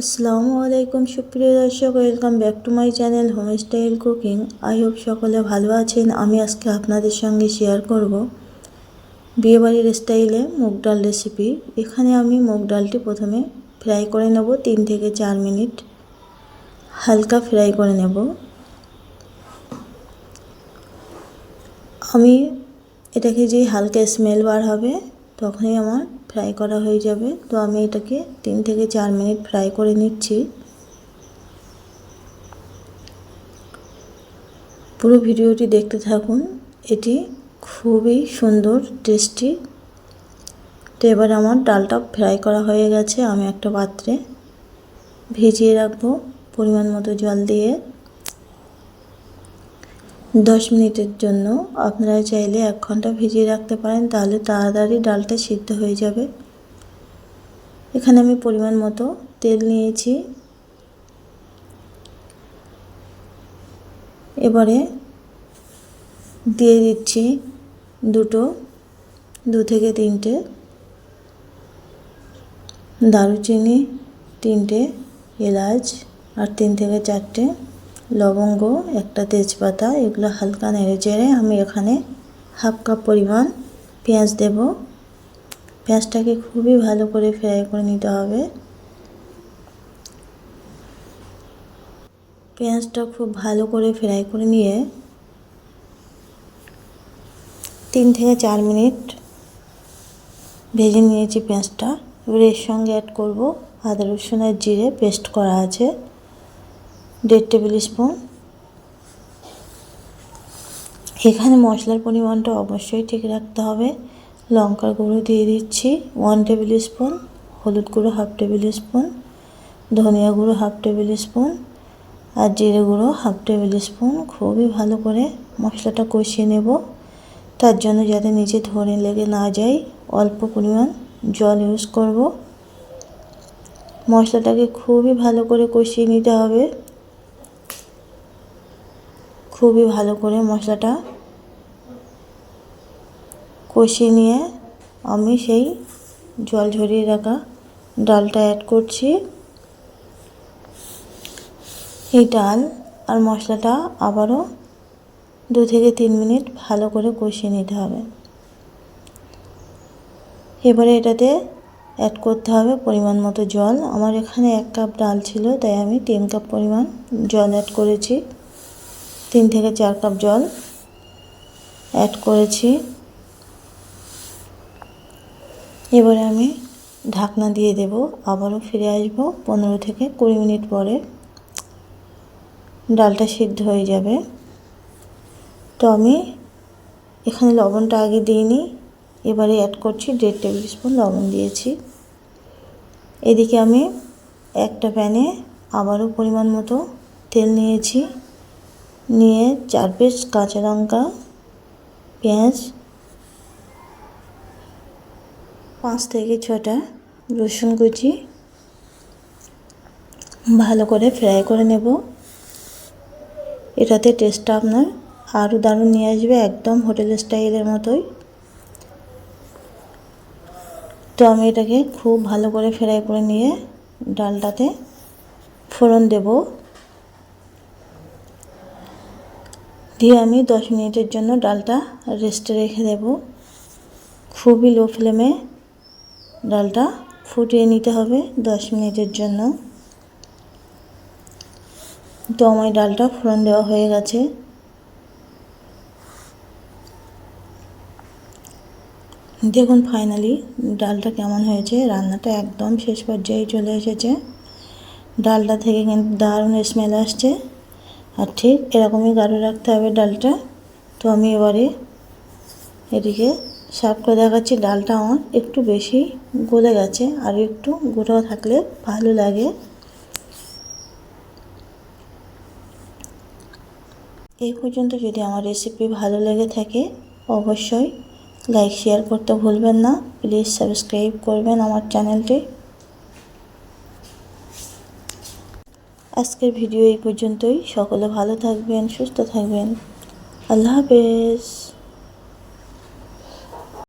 আসসালামু আলাইকুম, সুপ্রিয় দর্শক, welcome back to my channel home style cooking. I hope সকলে ভালো আছেন, আমি আজকে আপনাদের সঙ্গে শেয়ার করব বিয়েবাড়ির স্টাইলে মুগ ডাল রেসিপি। এখানে আমি মুগ ডালটি প্রথমে ফ্রাই করে নেব তিন থেকে চার মিনিট। হালকা ফ্রাই করে নেব। আমি এটাকে যে হালকা স্মেল বার হবে তখনই আমার ফ্রাই করা হয়ে যাবে। তো আমি এটাকে তিন থেকে চার মিনিট ফ্রাই করে নিচ্ছি। পুরো ভিডিওটি দেখতে থাকুন। এটি খুবই সুন্দর টেস্টি তো এবার আমার ডালটা ফ্রাই করা হয়ে গেছে। আমি একটা পাত্রে ভিজিয়ে রাখব পরিমাণ মতো জল দিয়ে। দশ মিনিটের জন্য। আপনারা চাইলে এক ঘণ্টা ভিজিয়ে রাখতে পারেন, তাহলে তাড়াতাড়ি ডালটা সিদ্ধ হয়ে যাবে। এখানে আমি পরিমাণ মতো তেল নিয়েছি। এবারে দিয়ে দিচ্ছি দুটো, দু থেকে তিনটে দারুচিনি, তিনটে এলাচ, আর তিন থেকে চারটে লবঙ্গ, একটা তেজপাতা, এগুলো হালকা নেড়ে চেড়ে আমি এখানে হাফ কাপ পরিমাণ পেঁয়াজ দেব। পেঁয়াজটাকে খুবই ভালো করে ফ্রাই করে নিতে হবে। পেঁয়াজটা খুব ভালো করে ফ্রাই করে নিয়ে তিন থেকে চার মিনিট ভেজে নিয়েছি পেঁয়াজটা। এবার এর সঙ্গে অ্যাড করব আদা রসুন আর জিরে পেস্ট করা আছে। দেড় টেবিল স্পুন। এখানে মশলার পরিমাণটা অবশ্যই ঠিক রাখতে হবে। লঙ্কার গুঁড়ো দিয়ে দিচ্ছি ওয়ান টেবিল স্পুন হলুদ গুঁড়ো হাফ টেবিল স্পুন ধনিয়া গুঁড়ো হাফ টেবিল স্পুন আর জিরে গুঁড়ো হাফ টেবিল স্পুন খুবই ভালো করে মশলাটা কষিয়ে নেব। তার জন্য যাতে নিচে ধরে লেগে না যায়, অল্প পরিমাণ জল ইউজ করব। মশলাটাকে খুবই ভালো করে কষিয়ে নিতে হবে। খুবই ভালো করে মশলাটা কষিয়ে নিয়ে আমি সেই জল ঝরিয়ে রাখা ডালটা অ্যাড করছি। এই ডাল আর মশলাটা আবারও দু থেকে তিন মিনিট ভালো করে কষিয়ে নিতে হবে। এবারে এটাতে অ্যাড করতে হবে পরিমাণ মতো জল। আমার এখানে এক কাপ ডাল ছিল, তাই আমি তিন কাপ পরিমাণ জল অ্যাড করেছি। তিন থেকে চার কাপ জল অ্যাড করেছি। এবারে আমি ঢাকনা দিয়ে দেব, আবারও ফিরে আসব পনেরো থেকে কুড়ি মিনিট পরে। ডালটা সিদ্ধ হয়ে যাবে। তো আমি এখানে লবণটা আগে দিইনি এবারে অ্যাড করছি দেড় টেবিল স্পুন লবণ দিয়েছি। এদিকে আমি একটা প্যানে আবারও পরিমাণ মতো তেল নিয়েছি। নিয়ে চার পিস কাঁচা লঙ্কা, পেঁয়াজ, পাঁচ থেকে ছটা রসুন কুচি, ভালো করে ফ্রাই করে নেব। এটাতে টেস্টটা আপনার আরও দারুণ নিয়ে আসবে, একদম হোটেল স্টাইলের মতোই। তো আমি এটাকে খুব ভালো করে ফ্রাই করে নিয়ে ডালটাতে ফোড়ন দেবো। দিয়ে আমি দশ মিনিটের জন্য ডালটা রেস্টে রেখে দেব। খুবই লো ফ্লেমে ডালটা ফুটিয়ে নিতে হবে দশ মিনিটের জন্য। তো আমার ডালটা ফোড়ন দেওয়া হয়ে গেছে। দেখুন ফাইনালি ডালটা কেমন হয়েছে, রান্নাটা একদম শেষ পর্যায়ে চলে এসেছে। ডালটা থেকে কিন্তু দারুণ স্মেল আসছে। আর ঠিক এরকমই গাঢ় রাখতে হবে ডালটা। তো আমি এবারে এদিকে সার্ভ করে দেখাচ্ছি, ডালটা আমার একটু বেশি গলে গেছে আর একটু গুঁড়ো থাকলে ভালো লাগে। এই পর্যন্ত যদি আমার রেসিপি ভালো লেগে থাকে, অবশ্যই লাইক শেয়ার করতে ভুলবেন না। প্লিজ সাবস্ক্রাইব করবেন আমার চ্যানেলটি আজকের ভিডিও এই পর্যন্তই। সকলে ভালো থাকবেন সুস্থ থাকবেন। আল্লাহ হাফেজ।